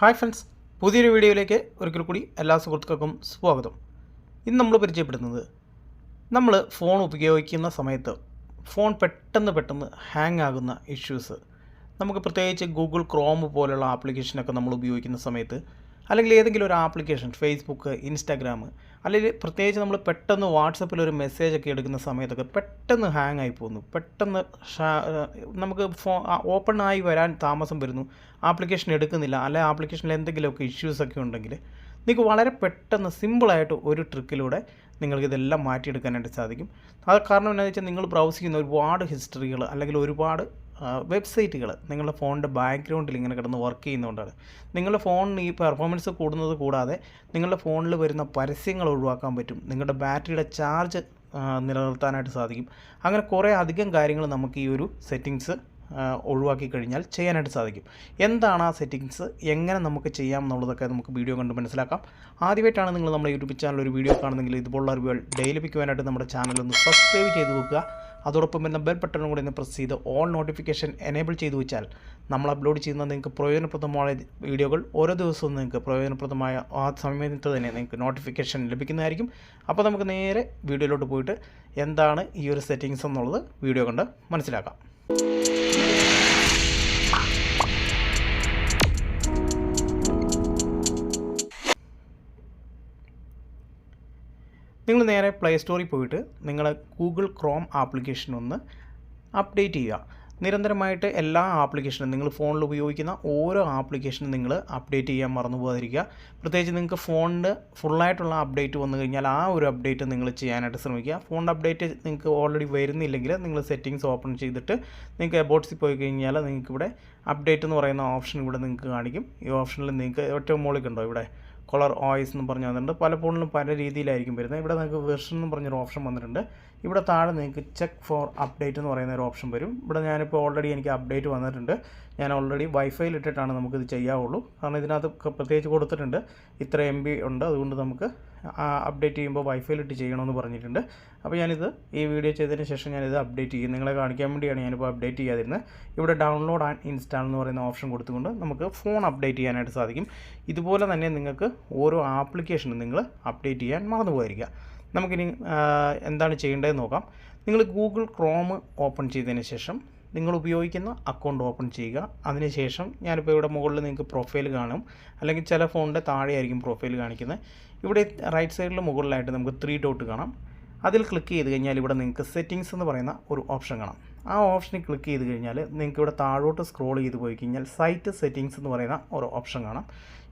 Hi friends പുതിയൊരു വീഡിയോയിലേക്ക് ഒരിക്കൽ കൂടി എല്ലാ സുഹൃത്തുക്കൾക്കും സ്വാഗതം. ഇന്ന് നമ്മൾ പരിചയപ്പെടുന്നത് നമ്മൾ ഫോൺ ഉപയോഗിക്കുന്ന സമയത്ത് ഫോൺ പെട്ടെന്ന് പെട്ടെന്ന് ഹാങ് ആകുന്ന ഇഷ്യൂസ് നമുക്ക് പ്രത്യേകിച്ച് ഗൂഗിൾ ക്രോം പോലുള്ള ആപ്ലിക്കേഷനൊക്കെ നമ്മൾ ഉപയോഗിക്കുന്ന സമയത്ത് അല്ലെങ്കിൽ ഏതെങ്കിലും ഒരു ആപ്ലിക്കേഷൻ ഫേസ്ബുക്ക് ഇൻസ്റ്റാഗ്രാം അല്ലെങ്കിൽ പ്രത്യേകിച്ച് നമ്മൾ പെട്ടെന്ന് വാട്സപ്പിൽ ഒരു മെസ്സേജ് ഒക്കെ എടുക്കുന്ന സമയത്തൊക്കെ പെട്ടെന്ന് ഹാങ് ആയി പോകുന്നു. പെട്ടെന്ന് നമുക്ക് ഫോ ഓപ്പൺ ആയി വരാൻ താമസം വരുന്നു. ആപ്ലിക്കേഷൻ എടുക്കുന്നില്ല. അല്ലെങ്കിൽ ആപ്ലിക്കേഷനിൽ എന്തെങ്കിലുമൊക്കെ ഇഷ്യൂസൊക്കെ ഉണ്ടെങ്കിൽ നിങ്ങൾക്ക് വളരെ പെട്ടെന്ന് സിമ്പിളായിട്ട് ഒരു ട്രിക്കിലൂടെ നിങ്ങൾക്ക് ഇതെല്ലാം മാറ്റിയെടുക്കാനായിട്ട് സാധിക്കും. അത് കാരണം എന്താണെന്ന് വെച്ചാൽ നിങ്ങൾ ബ്രൗസ് ചെയ്യുന്ന ഒരുപാട് ഹിസ്റ്ററികൾ അല്ലെങ്കിൽ ഒരുപാട് വെബ്സൈറ്റുകൾ നിങ്ങളുടെ ഫോണിന്റെ ബാക്ക്ഗ്രൗണ്ടിൽ ഇങ്ങനെ കിടന്ന് വർക്ക് ചെയ്യുന്നതുകൊണ്ടാണ്. നിങ്ങളുടെ ഫോണിന് ഈ പെർഫോമൻസ് കൂടുന്നത് കൂടാതെ നിങ്ങളുടെ ഫോണിൽ വരുന്ന പരസ്യങ്ങൾ ഒഴിവാക്കാൻ പറ്റും. നിങ്ങളുടെ ബാറ്ററിയുടെ ചാർജ് നിലനിർത്താനായിട്ട് സാധിക്കും. അങ്ങനെ കുറേ അധികം കാര്യങ്ങൾ നമുക്ക് ഈ ഒരു സെറ്റിങ്സ് ഒഴിവാക്കി കഴിഞ്ഞാൽ ചെയ്യാനായിട്ട് സാധിക്കും. എന്താണ് ആ സെറ്റിങ്സ്? എങ്ങനെ നമുക്ക് ചെയ്യാം എന്നുള്ളതൊക്കെ നമുക്ക് വീഡിയോ കണ്ട് മനസ്സിലാക്കാം. ആദ്യമായിട്ടാണ് നിങ്ങൾ നമ്മുടെ യൂട്യൂബ് ചാനൽ ഒരു വീഡിയോ കാണുന്നെങ്കിൽ ഇതുപോലുള്ള അറിവുകൾ ഡെയിലി പിക്കുവാനായിട്ട് നമ്മുടെ ചാനൽ ഒന്ന് സബ്സ്ക്രൈബ് ചെയ്ത് വെക്കുക. അതോടൊപ്പം വരുന്ന ബെൽ ബട്ടണും കൂടി ഒന്ന് പ്രസ് ചെയ്ത് ഓൾ നോട്ടിഫിക്കേഷൻ എനേബിൾ ചെയ്തു വെച്ചാൽ നമ്മൾ അപ്ലോഡ് ചെയ്യുന്ന നിങ്ങൾക്ക് പ്രയോജനപ്രദമായ വീഡിയോകൾ ഓരോ ദിവസവും നിങ്ങൾക്ക് പ്രയോജനപ്രദമായ ആ സമയത്ത് തന്നെ നിങ്ങൾക്ക് നോട്ടിഫിക്കേഷൻ ലഭിക്കുന്നതായിരിക്കും. അപ്പോൾ നമുക്ക് നേരെ വീഡിയോയിലോട്ട് പോയിട്ട് എന്താണ് ഈ ഒരു സെറ്റിങ്സ് എന്നുള്ളത് വീഡിയോ കണ്ട് മനസ്സിലാക്കാം. നിങ്ങൾ നേരെ പ്ലേ സ്റ്റോറിൽ പോയിട്ട് നിങ്ങൾ ഗൂഗിൾ ക്രോം ആപ്ലിക്കേഷൻ ഒന്ന് അപ്ഡേറ്റ് ചെയ്യുക. നിരന്തരമായിട്ട് എല്ലാ ആപ്ലിക്കേഷനും നിങ്ങൾ ഫോണിൽ ഉപയോഗിക്കുന്ന ഓരോ ആപ്ലിക്കേഷനും നിങ്ങൾ അപ്ഡേറ്റ് ചെയ്യാൻ മറന്നു പോകാതിരിക്കുക. പ്രത്യേകിച്ച് നിങ്ങൾക്ക് ഫോണിന്റെ ഫുള്ളായിട്ടുള്ള അപ്ഡേറ്റ് വന്നു കഴിഞ്ഞാൽ ആ ഒരു അപ്ഡേറ്റ് നിങ്ങൾ ചെയ്യാനായിട്ട് ശ്രമിക്കുക. ഫോണിന്റെ അപ്ഡേറ്റ് നിങ്ങൾക്ക് ഓൾറെഡി വരുന്നില്ലെങ്കിൽ നിങ്ങൾ സെറ്റിങ്സ് ഓപ്പൺ ചെയ്തിട്ട് നിങ്ങൾക്ക് എബോട്ട്സിൽ പോയി കഴിഞ്ഞാൽ നിങ്ങൾക്ക് ഇവിടെ അപ്ഡേറ്റ് എന്ന് പറയുന്ന ഓപ്ഷൻ ഇവിടെ നിങ്ങൾക്ക് കാണിക്കും. ഈ ഓപ്ഷനിൽ നിങ്ങൾക്ക് ഏറ്റവും മുകളിൽ ഇവിടെ? കളർ ഓയിസ് എന്ന് പറഞ്ഞ് വന്നിട്ടുണ്ട്. പല ഫോണിലും പല രീതിയിലായിരിക്കും വരുന്നത്. ഇവിടെ നിങ്ങൾക്ക് വെർഷൻ എന്ന് പറഞ്ഞൊരു ഓപ്ഷൻ വന്നിട്ടുണ്ട്. ഇവിടെ താഴെ നിങ്ങൾക്ക് ചെക്ക് ഫോർ അപ്ഡേറ്റ് എന്ന് പറയുന്ന ഒരു ഓപ്ഷൻ വരും. ഇവിടെ ഞാനിപ്പോൾ ഓൾറെഡി എനിക്ക് അപ്ഡേറ്റ് വന്നിട്ടുണ്ട്. ഞാൻ ഓൾറെഡി വൈഫൈയിൽ ഇട്ടിട്ടാണ് നമുക്കിത് ചെയ്യാവുള്ളൂ. കാരണം ഇതിനകത്ത് പ്രത്യേകിച്ച് കൊടുത്തിട്ടുണ്ട്. ഇത്ര എം ബി ഉണ്ട്. അതുകൊണ്ട് നമുക്ക് അപ്ഡേറ്റ് ചെയ്യുമ്പോൾ വൈഫൈയിൽ ഇട്ട് ചെയ്യണമെന്ന് പറഞ്ഞിട്ടുണ്ട്. അപ്പോൾ ഞാനിത് ഈ വീഡിയോ ചെയ്തതിന് ശേഷം ഞാനിത് അപ്ഡേറ്റ് ചെയ്യും. നിങ്ങളെ കാണിക്കാൻ വേണ്ടിയാണ് ഞാനിപ്പോൾ അപ്ഡേറ്റ് ചെയ്യാതിരുന്നത്. ഇവിടെ ഡൗൺലോഡ് ആൻഡ് ഇൻസ്റ്റാൾ എന്ന് പറയുന്ന ഓപ്ഷൻ കൊടുത്തുകൊണ്ട് നമുക്ക് ഫോൺ അപ്ഡേറ്റ് ചെയ്യാനായിട്ട് സാധിക്കും. ഇതുപോലെ തന്നെ നിങ്ങൾക്ക് ഓരോ ആപ്ലിക്കേഷനും നിങ്ങൾ അപ്ഡേറ്റ് ചെയ്യാൻ മറന്നു പോയിരിക്കുക നമുക്കിനി എന്താണ് ചെയ്യേണ്ടതെന്ന് നോക്കാം. നിങ്ങൾ ഗൂഗിൾ ക്രോം ഓപ്പൺ ചെയ്തതിന് ശേഷം നിങ്ങൾ ഉപയോഗിക്കുന്ന അക്കൗണ്ട് ഓപ്പൺ ചെയ്യുക. അതിനുശേഷം ഞാനിപ്പോൾ ഇവിടെ മുകളിൽ നിങ്ങൾക്ക് പ്രൊഫൈൽ കാണും. അല്ലെങ്കിൽ ചില ഫോണിന്റെ താഴെയായിരിക്കും പ്രൊഫൈൽ കാണിക്കുന്നത്. ഇവിടെ റൈറ്റ് സൈഡിൽ മുകളിലായിട്ട് നമുക്ക് ത്രീ ഡോട്ട് കാണാം. അതിൽ ക്ലിക്ക് ചെയ്ത് കഴിഞ്ഞാൽ ഇവിടെ നിങ്ങൾക്ക് സെറ്റിങ്സ് എന്ന് പറയുന്ന ഒരു ഓപ്ഷൻ കാണാം. ആ ഓപ്ഷനിൽ ക്ലിക്ക് ചെയ്ത് കഴിഞ്ഞാൽ നിങ്ങൾക്ക് ഇവിടെ താഴോട്ട് സ്ക്രോൾ ചെയ്ത് പോയി കഴിഞ്ഞാൽ സൈറ്റ് സെറ്റിങ്സ് എന്ന് പറയുന്ന ഒരു ഓപ്ഷൻ കാണാം.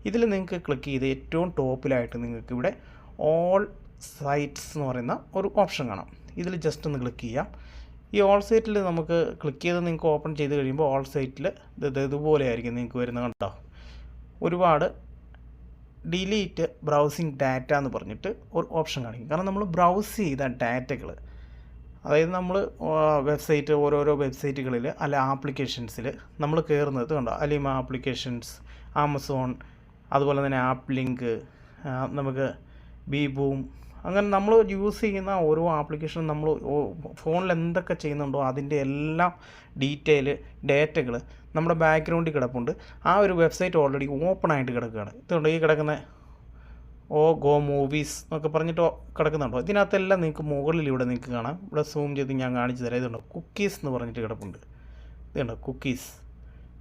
ഇതിൽ നിങ്ങൾക്ക് ക്ലിക്ക് ചെയ്ത് ഏറ്റവും ടോപ്പിലായിട്ട് നിങ്ങൾക്ക് ഇവിടെ ഓൾ സൈറ്റ്സ് എന്ന് പറയുന്ന ഒരു ഓപ്ഷൻ കാണാം. ഇതിൽ ജസ്റ്റ് ഒന്ന് ക്ലിക്ക് ചെയ്യാം. ഈ ഓൾ സൈറ്റിൽ നമുക്ക് ക്ലിക്ക് ചെയ്ത് നിങ്ങൾക്ക് ഓപ്പൺ ചെയ്ത് കഴിയുമ്പോൾ ഓൾ സൈറ്റിൽ ഇത് ഇതുപോലെ ആയിരിക്കും നിങ്ങൾക്ക് വരുന്നത് കണ്ടോ? ഒരുപാട് ഡിലീറ്റ് ബ്രൗസിങ് ഡാറ്റ എന്ന് പറഞ്ഞിട്ട് ഒരു ഓപ്ഷൻ കാണിക്കും. കാരണം നമ്മൾ ബ്രൗസ് ചെയ്ത ഡാറ്റകൾ അതായത് നമ്മൾ വെബ്സൈറ്റ് ഓരോരോ വെബ്സൈറ്റുകളിൽ അല്ല ആപ്ലിക്കേഷൻസിൽ നമ്മൾ കയറുന്നത് കണ്ടോ? അലിമ ആപ്ലിക്കേഷൻസ് ആമസോൺ അതുപോലെ തന്നെ ആപ്പ് ലിങ്ക് നമുക്ക് ബീബൂം അങ്ങനെ നമ്മൾ യൂസ് ചെയ്യുന്ന ഓരോ ആപ്ലിക്കേഷനും നമ്മൾ ഫോണിൽ എന്തൊക്കെ ചെയ്യുന്നുണ്ടോ അതിന്റെ എല്ലാം ഡീറ്റെയിൽ ഡേറ്റകൾ നമ്മുടെ ബാക്ക്ഗ്രൗണ്ടിൽ കിടപ്പുണ്ട്. ആ ഒരു വെബ്സൈറ്റ് ഓൾറെഡി ഓപ്പൺ ആയിട്ട് കിടക്കുകയാണ്. ഇതുകൊണ്ട് ഈ കിടക്കുന്ന ഓ ഗോ മൂവീസ് എന്നൊക്കെ പറഞ്ഞിട്ട് കിടക്കുന്നുണ്ടോ? ഇതിനകത്തെല്ലാം നിങ്ങൾക്ക് മുകളിൽ ഇവിടെ നിങ്ങൾക്ക് കാണാം. ഇവിടെ സൂം ചെയ്ത് ഞാൻ കാണിച്ചു തരാം. ഇതുണ്ടോ കുക്കീസ് എന്ന് പറഞ്ഞിട്ട് കിടപ്പുണ്ട്. ഇതുണ്ട് കുക്കീസ്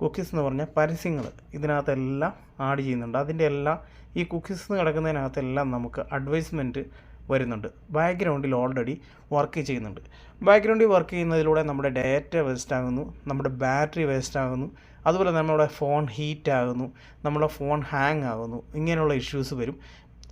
കുക്കീസ് എന്ന് പറഞ്ഞാൽ പരസ്യങ്ങൾ. ഇതിനകത്തെല്ലാം ആഡ് ചെയ്യുന്നുണ്ട്. അതിന്റെ എല്ലാം ഈ കുക്കീസ് എന്ന് കിടക്കുന്നതിനകത്തെല്ലാം നമുക്ക് അഡ്വൈസ്മെന്റ് വരുന്നുണ്ട്. ബാക്ക്ഗ്രൗണ്ടിൽ ഓൾറെഡി വർക്ക് ചെയ്യുന്നുണ്ട്. ബാക്ക്ഗ്രൗണ്ടിൽ വർക്ക് ചെയ്യുന്നതിലൂടെ നമ്മുടെ ഡേറ്റ വേസ്റ്റ് ആകുന്നു നമ്മുടെ ബാറ്ററി വേസ്റ്റ് ആകുന്നു അതുപോലെ നമ്മുടെ ഫോൺ ഹീറ്റ് ആകുന്നു നമ്മുടെ ഫോൺ ഹാങ് ആകുന്നു ഇങ്ങനെയുള്ള ഇഷ്യൂസ് വരും.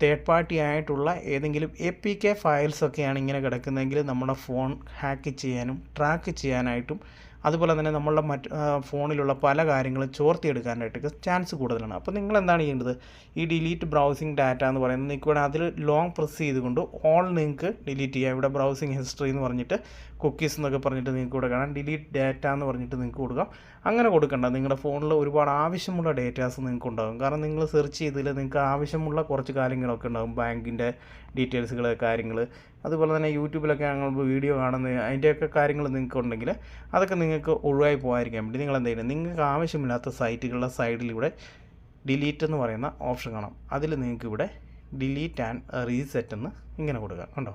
തേർഡ് പാർട്ടി ആയിട്ടുള്ള ഏതെങ്കിലും എ പി കെ ഫയൽസ് ഒക്കെയാണ് ഇങ്ങനെ കിടക്കുന്നതെങ്കിൽ നമ്മുടെ ഫോൺ ഹാക്ക് ചെയ്യാനും ട്രാക്ക് ചെയ്യാനായിട്ടും അതുപോലെ തന്നെ നമ്മളുടെ മറ്റ് ഫോണിലുള്ള പല കാര്യങ്ങളും ചോർത്തിയെടുക്കാനായിട്ടൊക്കെ ചാൻസ് കൂടുതലാണ്. അപ്പോൾ നിങ്ങൾ എന്താണ് ചെയ്യേണ്ടത്? ഈ ഡിലീറ്റ് ബ്രൗസിംഗ് ഡാറ്റ എന്ന് പറയുന്നത് നിങ്ങൾക്ക് ഇവിടെ അതിൽ ലോങ് പ്രസ് ചെയ്തുകൊണ്ട് ഓൾ നിങ്ങൾക്ക് ഡിലീറ്റ് ചെയ്യാം. ഇവിടെ ബ്രൗസിംഗ് ഹിസ്റ്ററി എന്ന് പറഞ്ഞിട്ട് കുക്കീസ് എന്നൊക്കെ പറഞ്ഞിട്ട് നിങ്ങൾക്ക് ഇവിടെ കാണാം. ഡിലീറ്റ് ഡാറ്റ എന്ന് പറഞ്ഞിട്ട് നിങ്ങൾക്ക് കൊടുക്കാം. അങ്ങനെ കൊടുക്കണ്ട. നിങ്ങളുടെ ഫോണിൽ ഒരുപാട് ആവശ്യമുള്ള ഡേറ്റാസ് നിങ്ങൾക്ക് ഉണ്ടാകും. കാരണം നിങ്ങൾ സെർച്ച് ചെയ്തതിൽ നിങ്ങൾക്ക് ആവശ്യമുള്ള കുറച്ച് കാര്യങ്ങളൊക്കെ ഉണ്ടാകും. ബാങ്കിന്റെ ഡീറ്റെയിൽസുകൾ കാര്യങ്ങൾ അതുപോലെ തന്നെ യൂട്യൂബിലൊക്കെ ഞങ്ങൾ വീഡിയോ കാണുന്നത് അതിന്റെയൊക്കെ കാര്യങ്ങൾ നിങ്ങൾക്ക് ഉണ്ടെങ്കിൽ അതൊക്കെ നിങ്ങൾക്ക് ഒഴിവായി പോകാതിരിക്കാൻ വേണ്ടി നിങ്ങൾ എന്ത് ചെയ്യണം നിങ്ങൾക്ക് ആവശ്യമില്ലാത്ത സൈറ്റുകളുടെ സൈഡിലൂടെ ഡിലീറ്റ് എന്ന് പറയുന്ന ഓപ്ഷൻ കാണാം. അതിൽ നിങ്ങൾക്ക് ഇവിടെ ഡിലീറ്റ് ആൻഡ് റീസെറ്റ് എന്ന് ഇങ്ങനെ കൊടുക്കുക. കണ്ടോ?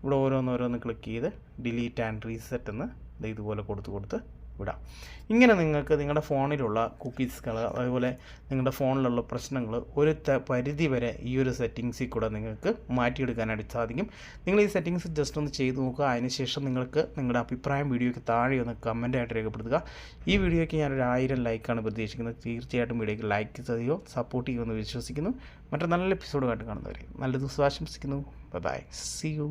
ഇവിടെ ഓരോന്നോരോന്ന് ക്ലിക്ക് ചെയ്ത് ഡിലീറ്റ് ആൻഡ് റീസെറ്റ് എന്ന് ഇതുപോലെ കൊടുത്ത് കൊടുത്ത് വിടാം. ഇങ്ങനെ നിങ്ങൾക്ക് നിങ്ങളുടെ ഫോണിലുള്ള കുക്കീസുകൾ അതുപോലെ നിങ്ങളുടെ ഫോണിലുള്ള പ്രശ്നങ്ങൾ ഒരു പരിധി വരെ ഈ ഒരു സെറ്റിങ്സിൽ കൂടെ നിങ്ങൾക്ക് മാറ്റിയെടുക്കാനായിട്ട് സാധിക്കും. നിങ്ങൾ ഈ സെറ്റിങ്സ് ജസ്റ്റ് ഒന്ന് ചെയ്ത് നോക്കുക. അതിനുശേഷം നിങ്ങൾക്ക് നിങ്ങളുടെ അഭിപ്രായം വീഡിയോയ്ക്ക് താഴെ ഒന്ന് കമന്റായിട്ട് രേഖപ്പെടുത്തുക. ഈ വീഡിയോയ്ക്ക് ഞാനൊരു ആയിരം ലൈക്കാണ് പ്രതീക്ഷിക്കുന്നത്. തീർച്ചയായിട്ടും വീഡിയോയ്ക്ക് ലൈക്ക് ചെയ്യുമോ സപ്പോർട്ട് ചെയ്യുമെന്ന് വിശ്വസിക്കുന്നു. മറ്റൊരു നല്ല എപ്പിസോഡുമായിട്ട് കാണുന്നവരെ നല്ല ദിവസം ആശംസിക്കുന്നു. By C U